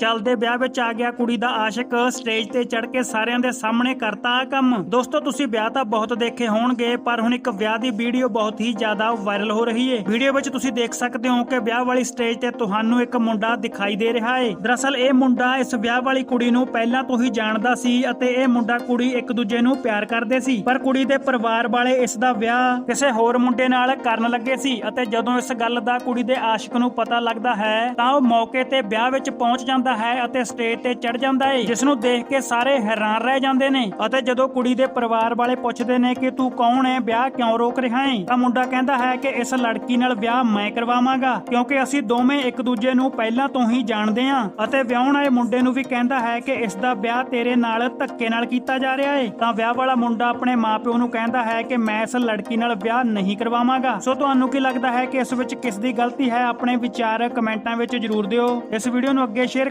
ਚੱਲਦੇ ਵਿਆਹ ਵਿੱਚ ਆ ਗਿਆ ਕੁੜੀ ਦਾ ਆਸ਼ਿਕ, ਸਟੇਜ ਤੇ ਚੜ ਕੇ ਸਾਰਿਆਂ ਦੇ ਸਾਹਮਣੇ ਕਰਤਾ ਆ ਕੰਮ। ਦੋਸਤੋ, ਤੁਸੀਂ ਵਿਆਹ ਤਾਂ ਬਹੁਤ ਦੇਖੇ ਹੋਣਗੇ, ਪਰ ਹੁਣ ਇੱਕ ਵਿਆਹ ਦੀ ਵੀਡੀਓ ਬਹੁਤ ਹੀ ਜ਼ਿਆਦਾ ਵਾਇਰਲ ਹੋ ਰਹੀ ਹੈ ਵੀਡੀਓ ਵਿੱਚ ਤੁਸੀਂ ਦੇਖ ਸਕਦੇ ਹੋ ਕਿ ਵਿਆਹ ਵਾਲੀ ਸਟੇਜ ਤੇ ਤੁਹਾਨੂੰ ਇੱਕ ਮੁੰਡਾ ਦਿਖਾਈ ਦੇ ਰਿਹਾ ਹੈ ਦਰਅਸਲ, ਇਹ ਮੁੰਡਾ ਇਸ ਵਿਆਹ ਵਾਲੀ ਕੁੜੀ ਨੂੰ ਪਹਿਲਾਂ ਤੋਂ ਹੀ ਜਾਣਦਾ ਸੀ ਅਤੇ ਇਹ ਮੁੰਡਾ ਕੁੜੀ ਇੱਕ ਦੂਜੇ ਨੂੰ ਪਿਆਰ ਕਰਦੇ ਸੀ। ਪਰ ਕੁੜੀ ਦੇ ਪਰਿਵਾਰ ਵਾਲੇ ਇਸ ਦਾ ਵਿਆਹ ਕਿਸੇ ਹੋਰ ਮੁੰਡੇ ਨਾਲ ਕਰਨ ਲੱਗੇ ਸੀ ਅਤੇ ਜਦੋਂ ਇਸ ਗੱਲ ਦਾ ਕੁੜੀ ਦੇ ਆਸ਼ਿਕ ਨੂੰ ਪਤਾ ਲੱਗਦਾ ਹੈ, ਤਾਂ ਉਹ ਮੌਕੇ ਤੇ ਵਿਆਹ ਵਿੱਚ ਪਹੁੰਚ ਜਾਂਦਾ ਜਾਂਦਾ ਹੈ ਅਤੇ ਸਟੇਜ ਤੇ ਚੜ ਜਾਂਦਾ ਹੈ ਜਿਸ ਨੂੰ ਦੇਖ ਕੇ ਸਾਰੇ ਹੈਰਾਨ ਰਹਿ ਜਾਂਦੇ ਨੇ। ਅਤੇ ਜਦੋਂ ਕੁੜੀ ਦੇ ਪਰਿਵਾਰ ਵਾਲੇ ਪੁੱਛਦੇ ਨੇ ਕਿ ਤੂੰ ਕੌਣ ਹੈ ਵਿਆਹ ਕਿਉਂ ਰੋਕ ਰਿਹਾ ਹੈ ਤਾਂ ਮੁੰਡਾ ਕਹਿੰਦਾ ਹੈ ਕਿ ਇਸ ਲੜਕੀ ਨਾਲ ਵਿਆਹ ਮੈਂ ਕਰਵਾਵਾਂਗਾ, ਕਿਉਂਕਿ ਅਸੀਂ ਦੋਵੇਂ ਇੱਕ ਦੂਜੇ ਨੂੰ ਪਹਿਲਾਂ ਤੋਂ ਹੀ ਜਾਣਦੇ ਹਾਂ ਅਤੇ ਵਿਆਹਣ ਆਏ ਮੁੰਡੇ ਨੂੰ ਵੀ ਕਹਿੰਦਾ ਹੈ ਕਿ ਇਸ ਦਾ ਵਿਆਹ ਤੇਰੇ ਨਾਲ ਧੱਕੇ ਨਾਲ ਕੀਤਾ ਜਾ ਰਿਹਾ ਹੈ ਤਾਂ ਵਿਆਹ ਵਾਲਾ ਮੁੰਡਾ ਆਪਣੇ ਮਾਪਿਓ ਨੂੰ ਕਹਿੰਦਾ ਹੈ ਕਿ ਮੈਂ ਇਸ ਲੜਕੀ ਨਾਲ ਵਿਆਹ ਨਹੀਂ ਕਰਵਾਵਾਂਗਾ। ਸੋ ਤੁਹਾਨੂੰ ਕੀ ਲੱਗਦਾ ਹੈ ਕਿ ਇਸ ਵਿੱਚ ਕਿਸ ਦੀ ਗਲਤੀ ਹੈ? ਆਪਣੇ ਵਿਚਾਰ ਕਮੈਂਟਾਂ ਵਿੱਚ ਜਰੂਰ ਦਿਓ। ਇਸ ਵੀਡੀਓ ਨੂੰ ਅੱਗੇ ਸ਼ੇਅਰ